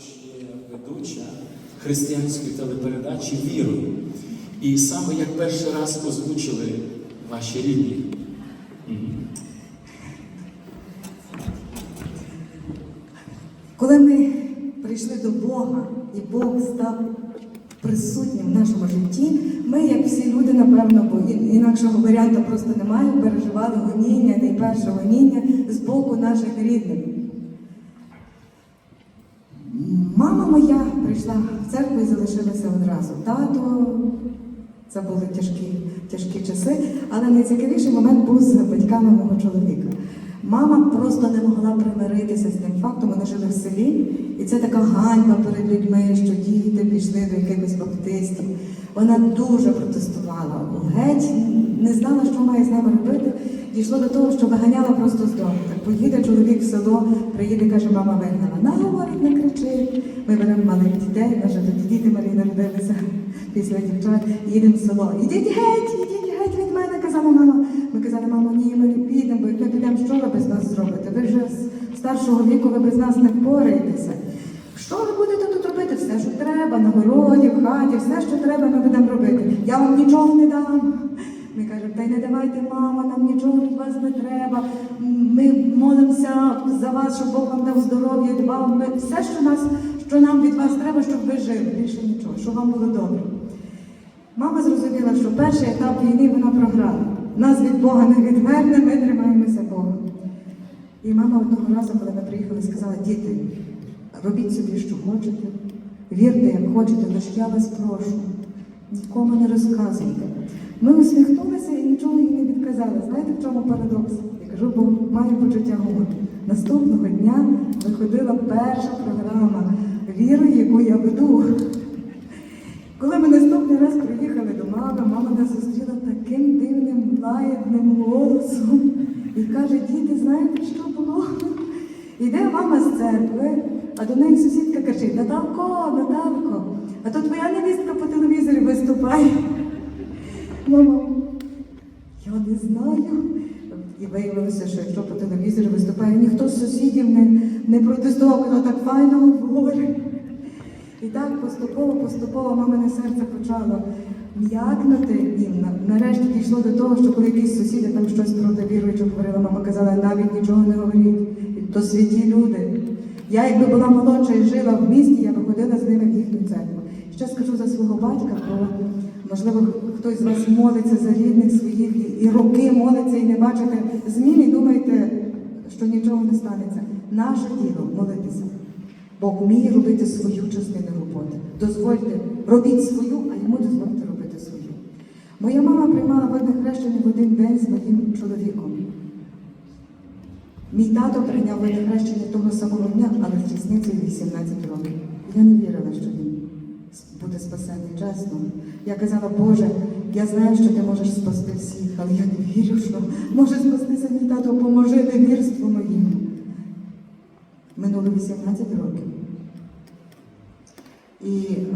також є ведуча християнської телепередачі Вірою. І саме як перший раз озвучили ваші рідні. Коли ми прийшли до Бога і Бог став присутнім в нашому житті, ми, як всі люди, напевно, бо інакшого варіанту просто немає, переживали гоніння, найперше гоніння з боку наших рідних. Мама моя прийшла в церкву і залишилася одразу. Тато, це були тяжкі, тяжкі часи, але найцікавіший момент був з батьками мого чоловіка. Мама просто не могла примиритися з тим фактом, вони жили в селі, і це така ганьба перед людьми, що діти пішли до якихось баптистів. Вона дуже протестувала, геть не знала, що має з нами робити. Дійшло до того, що виганяла просто з дому. Так поїде чоловік в село, приїде, каже, мама вигнала. На, говорить, не кричи. Ми беремо малих дітей, вже тоді діти малі народилися після дівчат, їдемо в село. Ідіть геть, ідіть геть від мене, казала мама. Ми казали, мамо, ні, ми не підемо, бо як ми підемо, що ви без нас зробите? Ви вже з старшого віку, ви без нас не впораєтеся. Що ви будете тут робити? Все, що треба, на городі, в хаті, все, що треба, ми будемо робити. Я вам нічого не дам. Ми кажемо, та й не давайте, мама, нам нічого від вас не треба. Ми молимося за вас, щоб Бог вам дав здоров'я, дбав. Ми все, що нас, що нам від вас треба, щоб ви жили. Більше нічого, щоб вам було добре. Мама зрозуміла, що перший етап війни вона програла. Нас від Бога не відверне, ми тримаємося Бога. І мама одного разу, коли ми приїхали, сказала, діти, робіть собі, що хочете, вірте, як хочете, лише я вас прошу, нікому не розказуйте. Ми усміхнулися і нічого їй не відказали. Знаєте, в чому парадокс? Я кажу, бо маю почуття гумору. Наступного дня виходила перша програма віри, яку я веду. Коли ми наступний раз приїхали до мами, мама нас зустріла таким дивним, лагідним голосом і каже, діти, знаєте, що було? Іде мама з церкви, а до неї сусідка кричить, Наталко, Наталко, а то твоя невістка по телевізорі виступає. Мама, я не знаю. І виявилося, що якщо по телевізорі виступає, ніхто з сусідів не, не протестував, хто так файно говорить. І так поступово, поступово мамине серце почало м'якнути. І нарешті дійшло до того, що коли якісь сусіди там щось проти віруючих говорили, мама казала, навіть нічого не говоріть, то святі люди. Я, якби була молодша і жила в місті, я би ходила з ними в їхню церкву. Ще скажу за свого батька, бо можливо хтось з вас молиться за рідних своїх і, роки молиться і не бачите змін, і думаєте, що нічого не станеться. Наше діло молитися. Бог вміє робити свою частину роботи. Дозвольте, робіть свою, а йому дозвольте робити свою. Моя мама приймала водне хрещення в один день з моїм чоловіком. Мій тато прийняв водне хрещення того самого дня, але з різницею 18 років. Я не вірила, що він буде спасений, чесно. Я казала, Боже, я знаю, що ти можеш спасти всіх, але я не вірю, що може спастися мій тато, поможи невірству моїм. Минуло 18 років. І е,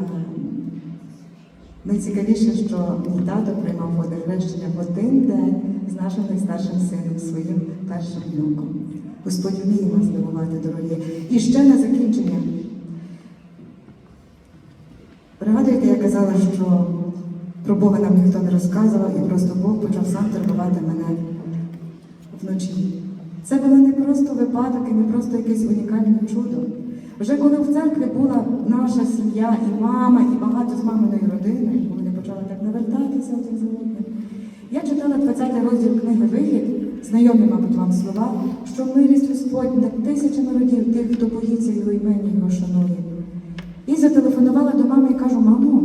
найцікавіше, що мій тато приймав водне хрещення в один день з нашим найстаршим сином, своїм першим внуком. Господь вміє нас дивувати, дорогі. І ще на закінчення. Пригадуєте, я казала, що про Бога нам ніхто не розказував, і просто Бог почав сам турбувати мене вночі. Це було не просто випадок і не просто якесь унікальне чудо. Вже коли в церкві була наша сім'я, і мама, і багато з маминої так навертатися один за одним. Я читала 20 розділ книги Вихід, знайомі, мабуть, вам слова, що милість Господь над тисячами родів тих, хто боїться його імені, його шанує. І зателефонувала до мами і кажу, мамо,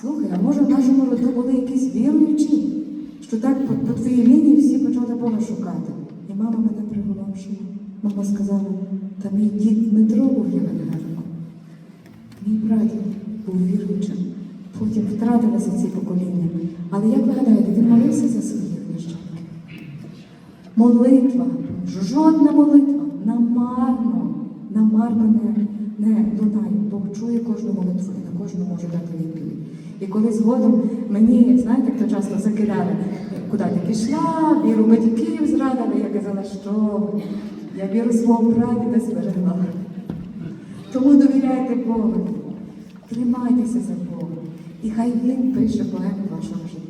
слухай, а може в нашому роду були якісь віруючі, що так по, по твоїй лінії всі почали Бога шукати. І мама мене приголомшила. Мама сказала, та мій дід Дмитро був євангеликом. Мій прадід був віруючим. Потім втратилися ці покоління. Але як ви гадаєте, він молився за своїх нащадків? Молитва, жодна молитва намарно, намарно не, не лунає. Бог чує кожну молитву і на кожну може дати відповідь. І коли згодом мені, знаєте, хто часто закидали, куди ти пішла, віру батьків зрадили, я казала, що я віру свого прадіда зберегла. Тому довіряйте Богу, тримайтеся за Бога, і хай Він пише в вашому житті.